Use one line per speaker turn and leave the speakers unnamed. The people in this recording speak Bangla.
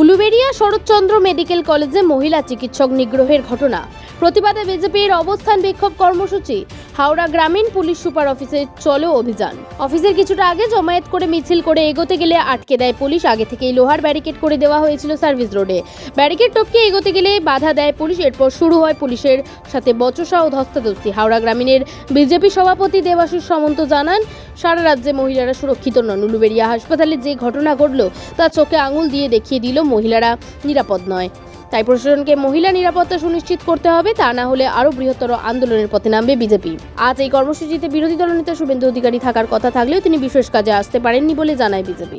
উলুবেড়িয়া শরৎচন্দ্র মেডিকেল কলেজে মহিলা চিকিৎসক নিগ্রহের ঘটনা। প্রতিবাদে বিজেপির অবস্থান বিক্ষোভ কর্মসূচি। হাওড়া গ্রামীণ পুলিশ সুপার অফিসে চলো অভিযান। অফিসের কিছুটা আগে জমায়েত করে মিছিল করে এগোতে গেলে আটকে দেয় পুলিশ। আগে থেকেই লোহার ব্যারিকেড করে দেওয়া হয়েছিল সার্ভিস রোডে। ব্যারিকেড টপকে এগোতে গেলে বাধা দেয় পুলিশ। এরপর শুরু হয় পুলিশের সাথে বচসা ও ধস্তাধস্তি। হাওড়া গ্রামীণের বিজেপি সভাপতি দেবাশিস সামন্ত জানান, সারা রাজ্যে মহিলারা সুরক্ষিত। নন উলুবেড়িয়া হাসপাতালে যে ঘটনা ঘটল, তা চোখে আঙুল দিয়ে দেখিয়ে দিল মহিলারা। নিরাপদ নয়। তাই প্রশাসনকে মহিলা নিরাপত্তা সুনিশ্চিত করতে হবে, তা না হলে আরও বৃহত্তর আন্দোলনের পথে নামবে বিজেপি। আজ এই কর্মসূচিতে বিরোধী দলনেতা শুভেন্দু অধিকারী থাকার কথা থাকলেও তিনি বিশেষ কাজে আসতে পারেননি বলে জানায় বিজেপি।